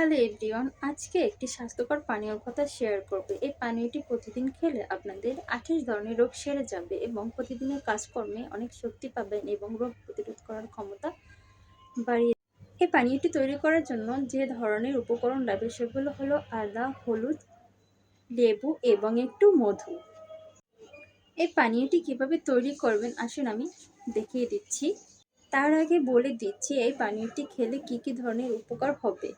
Hello everyone, আজকে একটি স্বাস্থ্যকর পানীয়র কথা শেয়ার করবে। এই পানীয়টি প্রতিদিন খেলে আপনাদের আঠাশ ধরনের রোগ সেরে যাবে এবং প্রতিদিনের কাজকর্মে অনেক শক্তি পাবেন এবং রোগ প্রতিরোধ করার ক্ষমতা বাড়িয়ে এই পানীয়টি তৈরি করার জন্য যে ধরনের উপকরণ লাগবে সেগুলো হলো আদা, হলুদ, লেবু এবং একটু মধু। এই পানীয়টি কীভাবে তৈরি করবেন আসুন আমি দেখিয়ে দিচ্ছি। তার আগে বলে দিচ্ছি, এই পানীয়টি খেলে কি কি ধরনের উপকার হবে?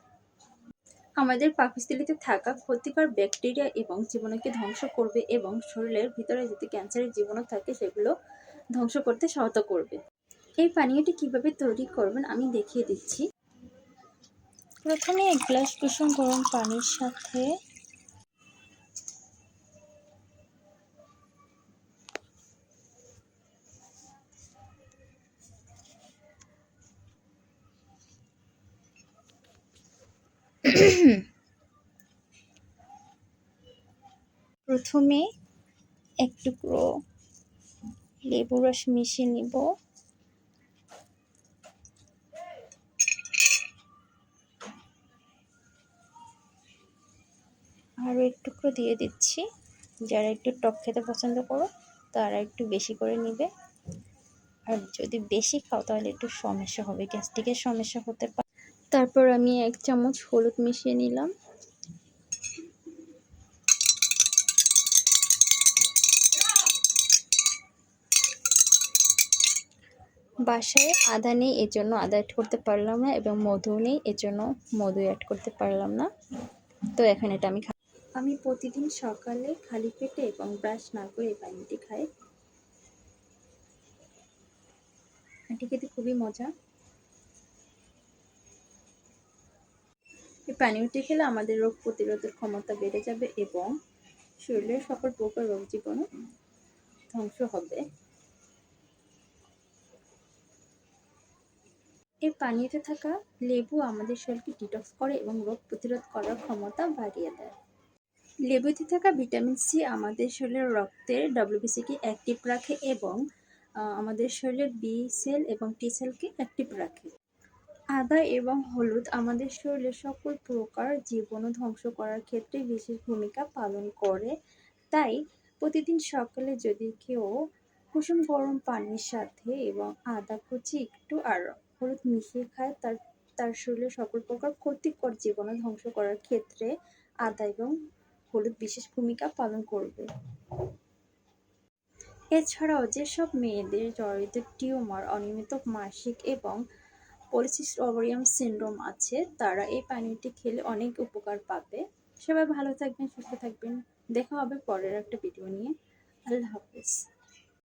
আমাদের পাকস্থলিতে থাকা ক্ষতিকর ব্যাকটেরিয়া এবং জীবাণুকে ধ্বংস করবে এবং শরীরের ভিতরে যদি ক্যান্সারের জীবাণু থাকে, সেগুলো ধ্বংস করতে সহায়তা করবে। এই পানীয়টি কীভাবে তৈরি করবেন আমি দেখিয়ে দিচ্ছি। প্রথমে এক গ্লাস কুসুম গরম পানির সাথে প্রথমে এক টুকরো লেবু রস মিশিয়ে নিব। আরও এক টুকরো দিয়ে দিচ্ছি। যারা একটু টক খেতে পছন্দ করো, তারা একটু বেশি করে নিবে। আর যদি বেশি খাও, তাহলে একটু সমস্যা হবে। গ্যাস্ট্রিকের সমস্যা হতে পারে। তারপর আমি এক চামচ হলুদ মিশিয়ে নিলাম। বাসায় আদা নেই, এর জন্য আদা অ্যাড করতে পারলাম না এবং মধু নেই, এর জন্য মধু অ্যাড করতে পারলাম না। তো এখন এটা আমি আমি প্রতিদিন সকালে খালি পেটে এবং ব্রাশ না করে এই পানিটি খাই। এটি খেতে খুবই মজা। এই পানীয়টি খেলে আমাদের রোগ প্রতিরোধের ক্ষমতা বেড়ে যাবে এবং শরীরের সকল প্রকার রোগ জীবাণু ধ্বংস হবে। এই পানিতে থাকা লেবু আমাদের শরীরকে ডিটক্স করে এবং রোগ প্রতিরোধ করার ক্ষমতা বাড়িয়ে দেয়। লেবুতে থাকা ভিটামিন সি আমাদের শরীরের রক্তের ডব্লিউবিসিকে অ্যাক্টিভ রাখে এবং আমাদের শরীরের বি সেল এবং টি সেলকে অ্যাক্টিভ রাখে। আদা এবং হলুদ আমাদের শরীরের সকল প্রকার জীবাণু ধ্বংস করার ক্ষেত্রে বিশেষ ভূমিকা পালন করে। তাই প্রতিদিন সকালে যদি কেউ কুসুম গরম পানির সাথে এবং আদা কুচি একটু আর হলুদ মিশিয়ে খায়, তার তার শরীরে সকল প্রকার ক্ষতিকর জীবাণু ধ্বংস করার ক্ষেত্রে আদা এবং হলুদ বিশেষ ভূমিকা পালন করবে। এছাড়াও যেসব মেয়েদের জরায়ুতে টিউমার, অনিয়মিত মাসিক এবং পলিসিস্ট ওভারিয়াম সিন্ড্রোম আছে, তারা এই পানিটি খেলে অনেক উপকার পাবে। সবাই ভালো থাকবেন, সুস্থ থাকবেন। দেখা হবে পরের একটা ভিডিও নিয়ে। আল্লাহ হাফিজ।